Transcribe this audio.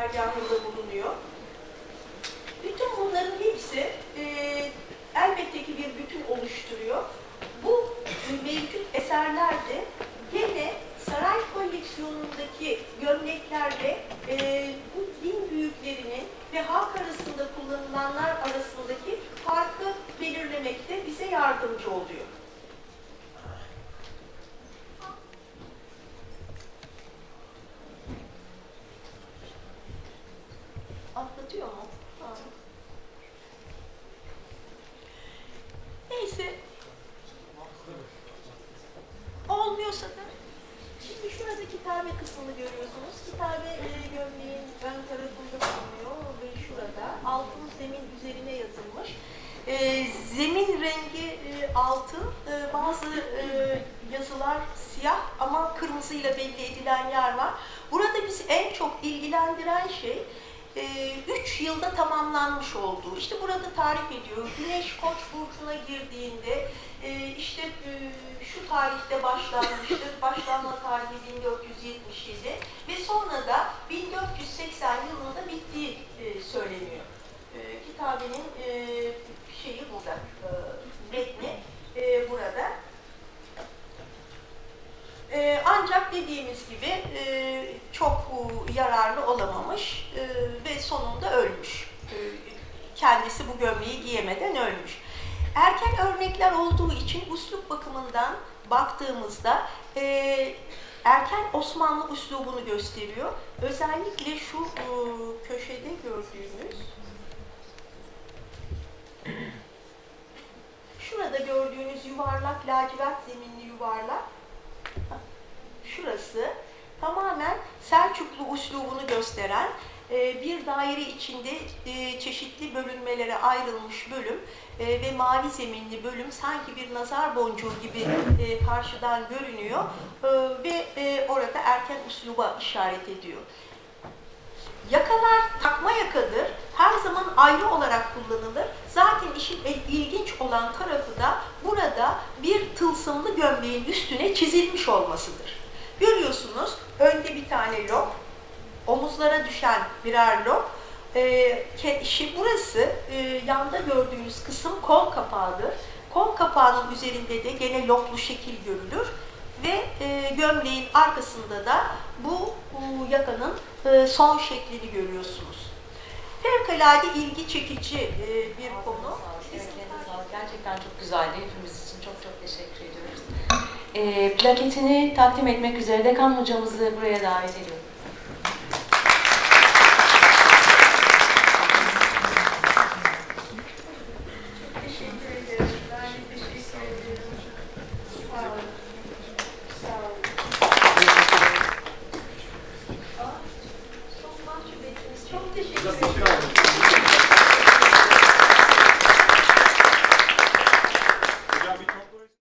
dergahında bulunuyor. Bütün bunların hepsi e, elbette ki bir bütün oluşturuyor. Bu mevcut eserlerde gene saray koleksiyonundaki gömleklerle e, bu din büyüklerinin ve halk arasında kullanılanlar arasındaki farkı belirlemekte bize yardımcı oluyor. Atlatıyor mu? Neyse. Olmuyorsa da şimdi şurada kitabe kısmını görüyorsunuz. Kitabe e, gömleğin ön tarafında bulunuyor ve şurada altın zemin üzerine yazılmış. E, zemin rengi e, altın, e, bazı e, yazılar siyah ama kırmızıyla belli edilen yer var. Burada bizi en çok ilgilendiren şey 3 yılda tamamlanmış olduğu. İşte burada tarif ediyor. Güneş Koç burcuna girdiğinde e, işte e, şu tarihte başlanmıştır. Başlanma tarihi 1477 ve sonra da 1480 yılında bittiği e, söyleniyor. E, kitabenin e, şeyi burada, e, metni e, burada. Ee, ancak dediğimiz gibi e, çok e, yararlı olamamış e, ve sonunda ölmüş. E, kendisi bu gömleği giyemeden ölmüş. Erken örnekler olduğu için üslup bakımından baktığımızda e, erken Osmanlı üslubunu gösteriyor. Özellikle şu e, köşede gördüğümüz şurada gördüğünüz yuvarlak lacivert zeminli yuvarlak şurası tamamen Selçuklu uslubunu gösteren e, bir daire içinde e, çeşitli bölünmelere ayrılmış bölüm e, ve mavi zeminli bölüm sanki bir nazar boncuğu gibi karşıdan görünüyor ve orada erken usluba işaret ediyor. Yakalar takma yakadır. Her zaman ayrı olarak kullanılır. Zaten işin ilginç olan tarafı da burada bir tılsımlı gömleğin üstüne çizilmiş olmasıdır. Görüyorsunuz önde bir tane lok, omuzlara düşen birer lok. Ee, ke- işi burası e, yanda gördüğünüz kısım kol kapağıdır. Kol kapağının üzerinde de gene loklu şekil görülür ve e, gömleğin arkasında da bu, bu yakanın e, son şeklini görüyorsunuz. Fevkalade ilgi çekici e, bir konu. Gerçekten çok güzeldi. Hepimiz için çok çok teşekkür ediyoruz. Ee, plaketini takdim etmek üzere dekan hocamızı buraya davet ediyoruz.